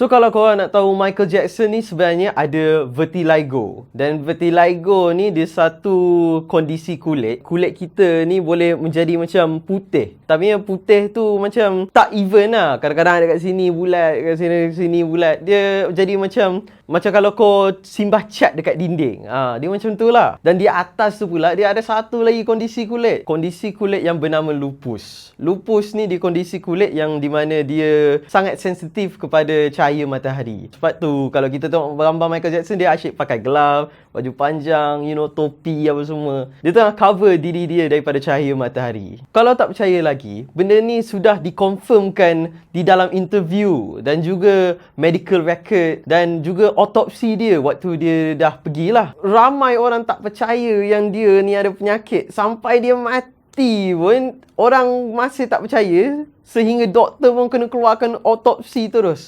So kalau korang nak tahu Michael Jackson ni sebenarnya ada vertigo. Dan vertigo ni dia satu kondisi kulit. Kulit kita ni boleh menjadi macam putih. Tapi yang putih tu macam tak even lah. Kadang-kadang dekat sini bulat, dekat sini, sini bulat. Dia jadi macam macam kalau kau simbah cat dekat dinding. Ha, dia macam tu lah. Dan di atas tu pula dia ada satu lagi kondisi kulit. Kondisi kulit yang bernama lupus. Lupus ni di kondisi kulit yang di mana dia sangat sensitif kepada cahaya matahari. Sebab tu kalau kita tengok gambar Michael Jackson dia asyik pakai glove, baju panjang, you know, topi apa semua. Dia tengah cover diri dia daripada cahaya matahari. Kalau tak percaya lagi, benda ni sudah dikonfirmkan di dalam interview dan juga medical record dan juga otopsi dia waktu dia dah pergilah. Ramai orang tak percaya yang dia ni ada penyakit sampai dia mati pun orang masih tak percaya sehingga doktor pun kena keluarkan otopsi terus.